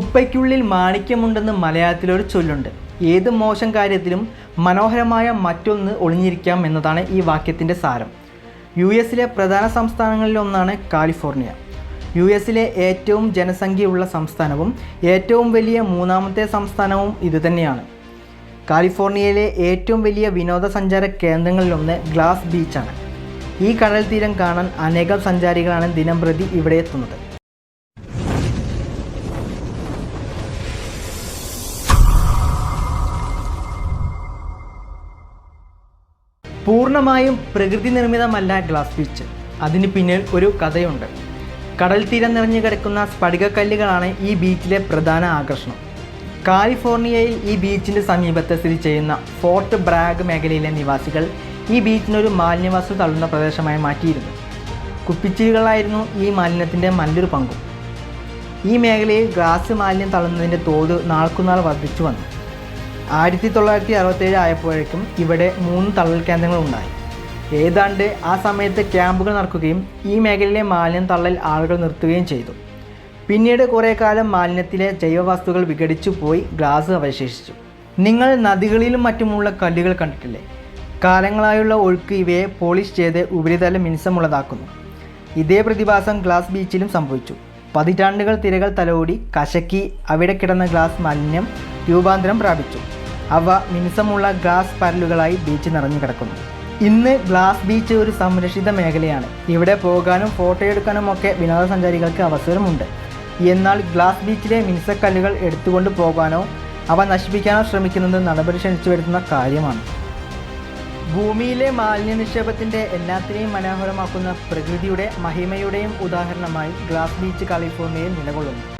കുപ്പയ്ക്കുള്ളിൽ മാണിക്യമുണ്ടെന്ന് മലയാളത്തിലൊരു ചൊല്ലുണ്ട്. ഏത് മോശം കാര്യത്തിലും മനോഹരമായ മറ്റൊന്ന് ഒളിഞ്ഞിരിക്കാം എന്നതാണ് ഈ വാക്യത്തിന്റെ സാരം. യു എസിലെ പ്രധാന സംസ്ഥാനങ്ങളിലൊന്നാണ് കാലിഫോർണിയ. യു എസിലെ ഏറ്റവും ജനസംഖ്യയുള്ള സംസ്ഥാനവും ഏറ്റവും വലിയ മൂന്നാമത്തെ സംസ്ഥാനവും ഇതുതന്നെയാണ് കാലിഫോർണിയയിലെ ഏറ്റവും വലിയ വിനോദസഞ്ചാര കേന്ദ്രങ്ങളിലൊന്ന് ഗ്ലാസ് ബീച്ചാണ്. ഈ കടൽ തീരം കാണാൻ അനേകം സഞ്ചാരികളാണ് ദിനംപ്രതി ഇവിടെ എത്തുന്നത്. പൂർണമായും പ്രകൃതി നിർമ്മിതമല്ല ഗ്ലാസ് ബീച്ച്. അതിന് പിന്നിൽ ഒരു കഥയുണ്ട്. കടൽ തീരം നിറഞ്ഞു കിടക്കുന്ന സ്ഫടികക്കല്ലുകളാണ് ഈ ബീച്ചിലെ പ്രധാന ആകർഷണം. കാലിഫോർണിയയിൽ ഈ ബീച്ചിന്റെ സമീപത്ത് സ്ഥിതി ചെയ്യുന്ന ഫോർട്ട് ബ്രാഗ് മേഖലയിലെ നിവാസികൾ ഈ ബീച്ചിനൊരു മാലിന്യവസ്തു തള്ളുന്ന പ്രദേശമായി മാറ്റിയിരുന്നു. കുപ്പിച്ചിലുകളായിരുന്നു ഈ മാലിന്യത്തിന്റെ നല്ലൊരു പങ്കും. ഈ മേഖലയിൽ ഗ്ലാസ് മാലിന്യം തള്ളുന്നതിന്റെ തോത് നാൾക്കുനാൾ വർദ്ധിച്ചു വന്നു. ആയിരത്തി തൊള്ളായിരത്തി അറുപത്തേഴ് ആയപ്പോഴേക്കും ഇവിടെ മൂന്ന് തള്ളൽ കേന്ദ്രങ്ങൾ ഉണ്ടായി. ഏതാണ്ട് ആ സമയത്ത് ക്യാമ്പുകൾ നടക്കുകയും ഈ മേഖലയിലെ മാലിന്യം തള്ളൽ ആളുകൾ നിർത്തുകയും ചെയ്തു. പിന്നീട് കുറേ കാലം മാലിന്യത്തിലെ ജൈവവസ്തുക്കൾ വിഘടിച്ചു പോയി ഗ്ലാസ് അവശേഷിച്ചു. നിങ്ങൾ നദികളിലും മറ്റുമുള്ള കല്ലുകൾ കണ്ടിട്ടില്ലേ? കാലങ്ങളായുള്ള ഒഴുക്ക് ഇവയെ പോളിഷ് ചെയ്ത് ഉപരിതല മിനുസമുള്ളതാക്കുന്നു. ഇതേ പ്രതിഭാസം ഗ്ലാസ് ബീച്ചിലും സംഭവിച്ചു. പതിറ്റാണ്ടുകൾ തിരകൾ തലോടി കശക്കി അവിടെ കിടന്ന ഗ്ലാസ് മാലിന്യം രൂപാന്തരം പ്രാപിച്ചു. അവ മിനുസമുള്ള ഗ്ലാസ് പരലുകളായി ബീച്ച് നിറഞ്ഞു കിടക്കുന്നു. ഇന്ന് ഗ്ലാസ് ബീച്ച് ഒരു സംരക്ഷിത മേഖലയാണ്. ഇവിടെ പോകാനും ഫോട്ടോ എടുക്കാനും ഒക്കെ വിനോദസഞ്ചാരികൾക്ക് അവസരമുണ്ട്. എന്നാൽ ഗ്ലാസ് ബീച്ചിലെ മിനുസക്കല്ലുകൾ എടുത്തുകൊണ്ട് പോകാനോ അവ നശിപ്പിക്കാനോ ശ്രമിക്കുന്നത് നടപടി ക്ഷണിച്ചു വരുത്തുന്ന കാര്യമാണ്. ഭൂമിയിലെ മാലിന്യ നിക്ഷേപത്തിന്റെ എല്ലാത്തിനെയും മനോഹരമാക്കുന്ന പ്രകൃതിയുടെ മഹിമയുടെയും ഉദാഹരണമായി ഗ്ലാസ് ബീച്ച് കാലിഫോർണിയയിൽ നിലകൊള്ളുന്നു.